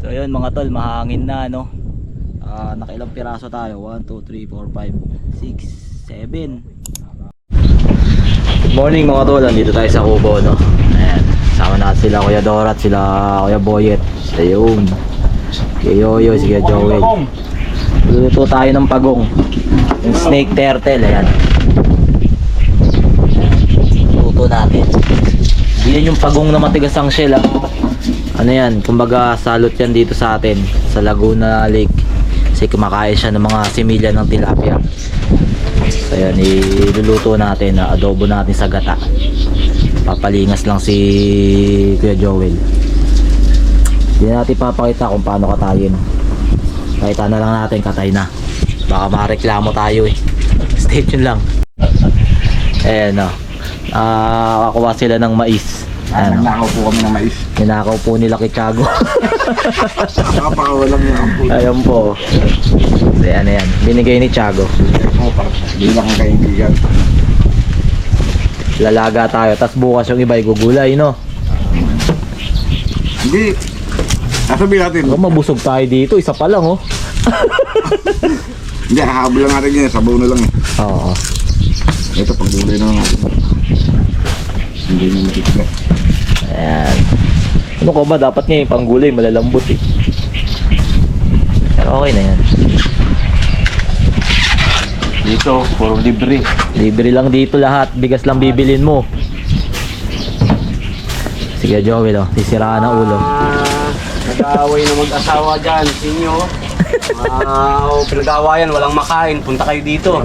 So ayun mga tol, mahangin na no. Ah, nakailang piraso tayo? 1, 2, 3, 4, 5, 6, 7. Good morning mga tol, nandito tayo sa Kubo no. Ayan, sama natin sila Kuya Dorat, sila Kuya Boyet. Ayun. Kuya Yoyo, si Kuya Joel. Luluto tayo ng pagong. Yung snake turtle, ayan. Luto natin. Yan yung pagong na matigas ang shell ah. Ano yan, kumbaga salot yan dito sa atin sa Laguna Lake. Kasi kumakain siya ng mga similya ng tilapia. So yan, iluluto natin, na adobo natin sa gata. Papalingas lang si Kuya Joel. Hindi natin papakita kung paano katayin. Pakita na lang natin katay na. Baka mareklamo tayo eh. Stay tuned lang. Ayan o. Ah, kakuha sila ng mais. Ayan o. Nagnakaw po kami ng mais. Ninakaw po nila kay Chago. Nakapakawalan niya ang puto. Ayun po. So, ano yan. Binigay ni Chago. Oh, para bilang ang kaibigan. Lalaga tayo. Tapos bukas yung iba igugulay, no? Hindi. Sasabihin natin. Kung mabusog tayo dito, isa pa lang, oh. Hindi, hahabol lang natin yan. Sabaw na lang eh. Oo. Ito, pagdulay na lang natin. Hindi na matikla. Ayan. Ano ko ba? Dapat nga yung panggulay, malalambot eh. Pero okay na yan. Dito, puro libre. Libre lang dito lahat. Bigas lang bibilin mo. Sige, Joel, oh. Sisiraan ang ulo. Nag-aaway na mag-asawa dyan, sinyo. Ah, pinag-aawayan, walang makain. Punta kayo dito.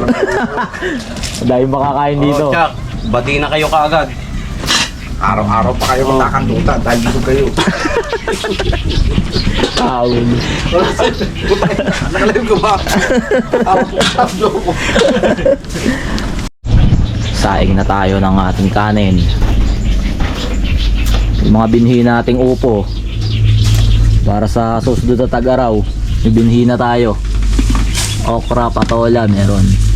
Dahil makakain dito. Oh, Chuck, bati na kayo kaagad. Araw-araw pa kayo magkakanduta dahil dito kayo. Tawin. Nakalive ko ba? Tablo ko. Saing na tayo ng ating kanin. Yung mga binhi nating upo. Para sa susunod na tag-araw, may binhi na tayo. Okra, patola, meron.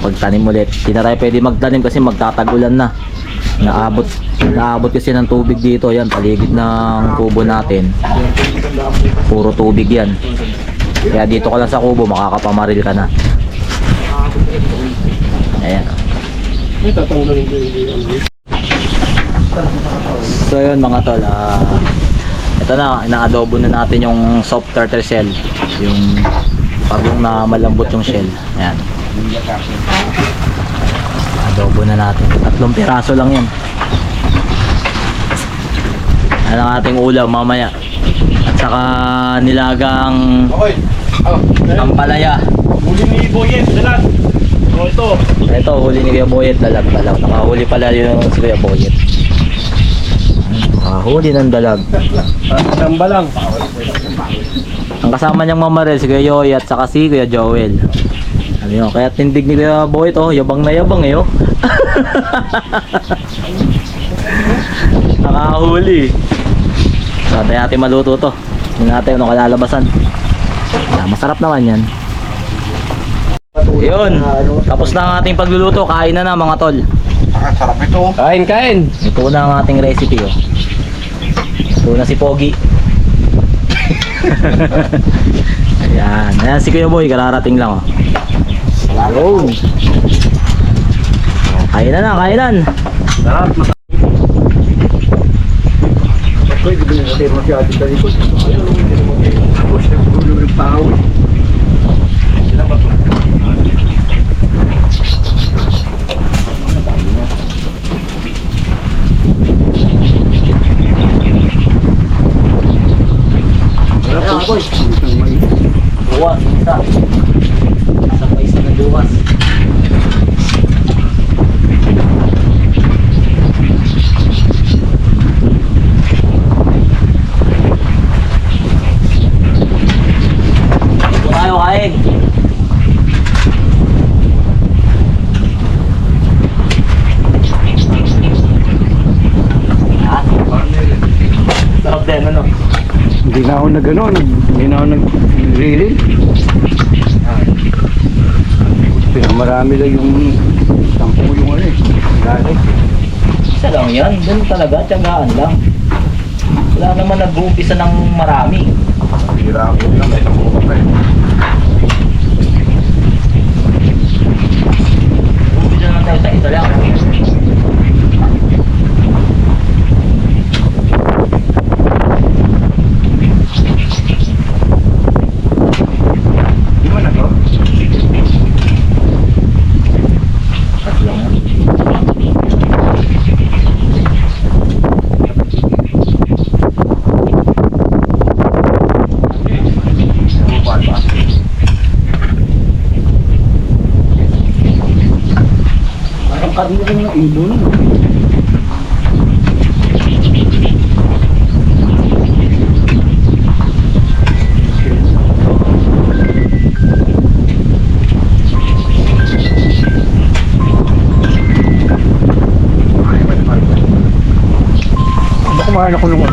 Pagtanim ulit. Hindi na tayo pwede magtanim kasi magtatagulan na. Naabot, naabot kasi ng tubig dito. Yan, paligid ng kubo natin. Puro tubig yan. Kaya dito ka lang sa kubo, makakapamaril ka na. Ayan. So yun mga tol, ah, ito na, inaadobo na natin yung soft turtle shell. Yung pagong na malambot yung shell. Ayan. Adobo na natin. Tatlong piraso lang yan. Yan ang ating ulam mamaya. At saka nilagang Okay. Oh, ampalaya. Huli ni Boyet, dalat. O ito. Ito, huli ni Kuya Boyet dalag dalag. Nakahuli pala yung si Kuya Boyet. Nakahuli ng dalag. Samba lang. Ang kasama niyang mamarel si Kuya Yoy at saka si Kuya Joel. Ano yun, kaya tindig ni Kuya Boyet oh, yabang na yabang eh oh. Nakahuli. So, tayo natin maluto to. Tingnan natin anong kalalabasan. Ah, masarap naman yan. Yun. Tapos na ang ating pagluluto. Kain na na mga tol. Ah, sarap ito. Kain, kain. Ito na ang ating recipe oh. Ito na si Pogi. Ayan. Ayan si Kuya Boy. Kararating lang oh. Yun. Oh, Kainan na, kainan. Sarap. Pwede ba natin masyado sa likod? Tapos, nagpulo ng tao. Sila ba ito? Ayan, Boy. Duwas, isa. Isang Dito tayo kain. Ano? Hindi na ako nag ano, hindi na ako nag-reel. Pinamarami lang yung sampu yung ano eh. Galing. Isa lang yan. Ganun talaga. Tiyagaan lang. Wala naman nag-uumpisa ng marami. Bira ako lang, may isang buka pa eh. Uumpisa naman tayo sa isa lang. Di man na to? Tatlo nga. Bukan pa. Parang kanina ng ibon. Ay, may may. Ano kumain nung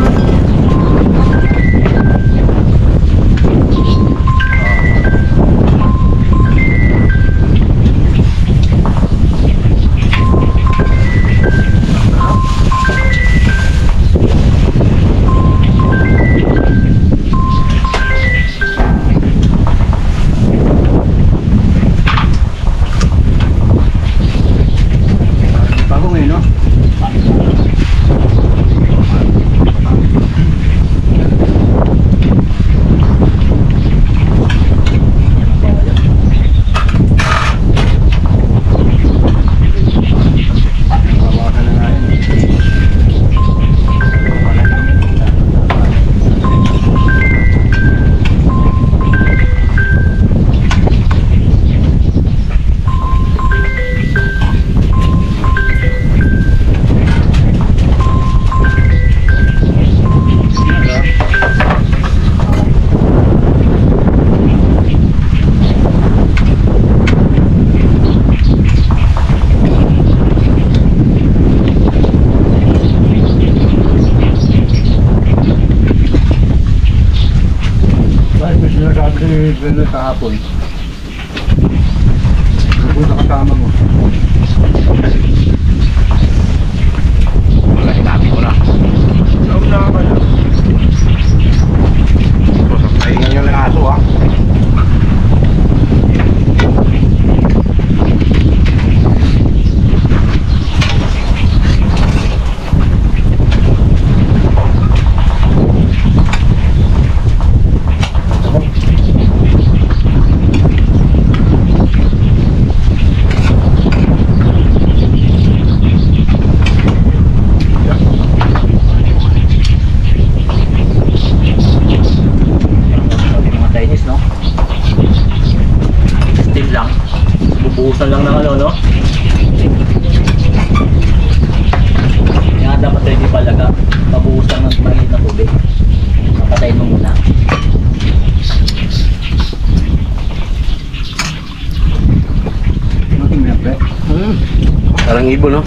kahapon? Napunta kasama mo. Wala, sinabi ko na. Saan na ka na? Pahingan yung aso ah. Mga Chinese, no? Steam lang. Bubuhusan lang ng ano, no? Kaya nga dapat ready palaga. Pabuhusan ng maliit na tubig. Papatayin mo muna. Mating na pre. Hmm. Parang ibon no?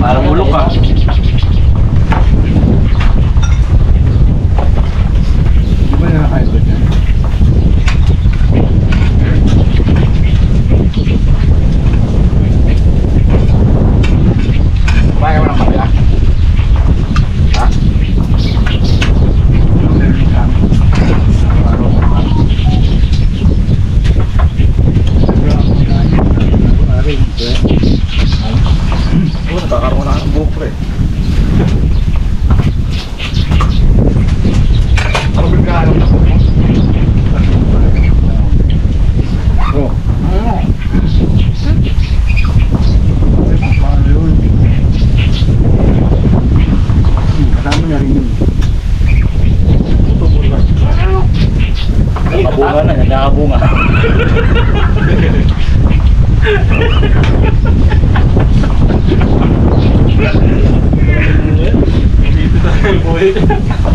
Parang bulok ah. Di ba nakakain ba dyan? Kaya mo ng kapila? Ha? Meron sa amin. Araw-araw sa amin. Sabi ako kinain. Araw-araw, pre. Oo, nakakaroon na ng buhok pre. Ano bigla ng buhok mo? Oh. Eh, paano yun? Hmm, Kasama niya rin yun. Nakabunga na, nakakabunga. Bukas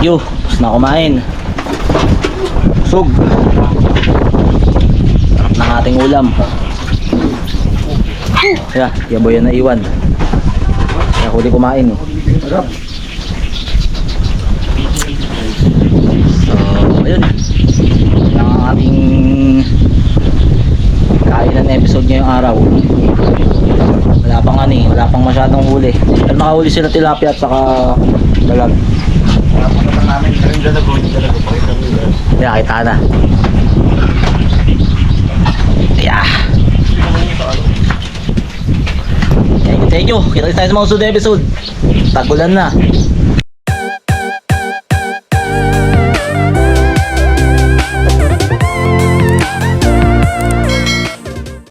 Thank you. Tapos na kumain. Sug. Sarap ng ating ulam. Yeah, yaboy yan na iwan. Kaya huli kumain eh. So, ayun. Yan ang ating kainan episode ngayong araw. Wala pang ano eh, wala pang masyadong huli. Pero nakahuli sila tilapia at saka dalag. Napakita namin rin dalago, dalago pakita mo yun. Yeah, kita na. Yeah. Thank. Kita tayo sa mga susunod episode. Tagulan na.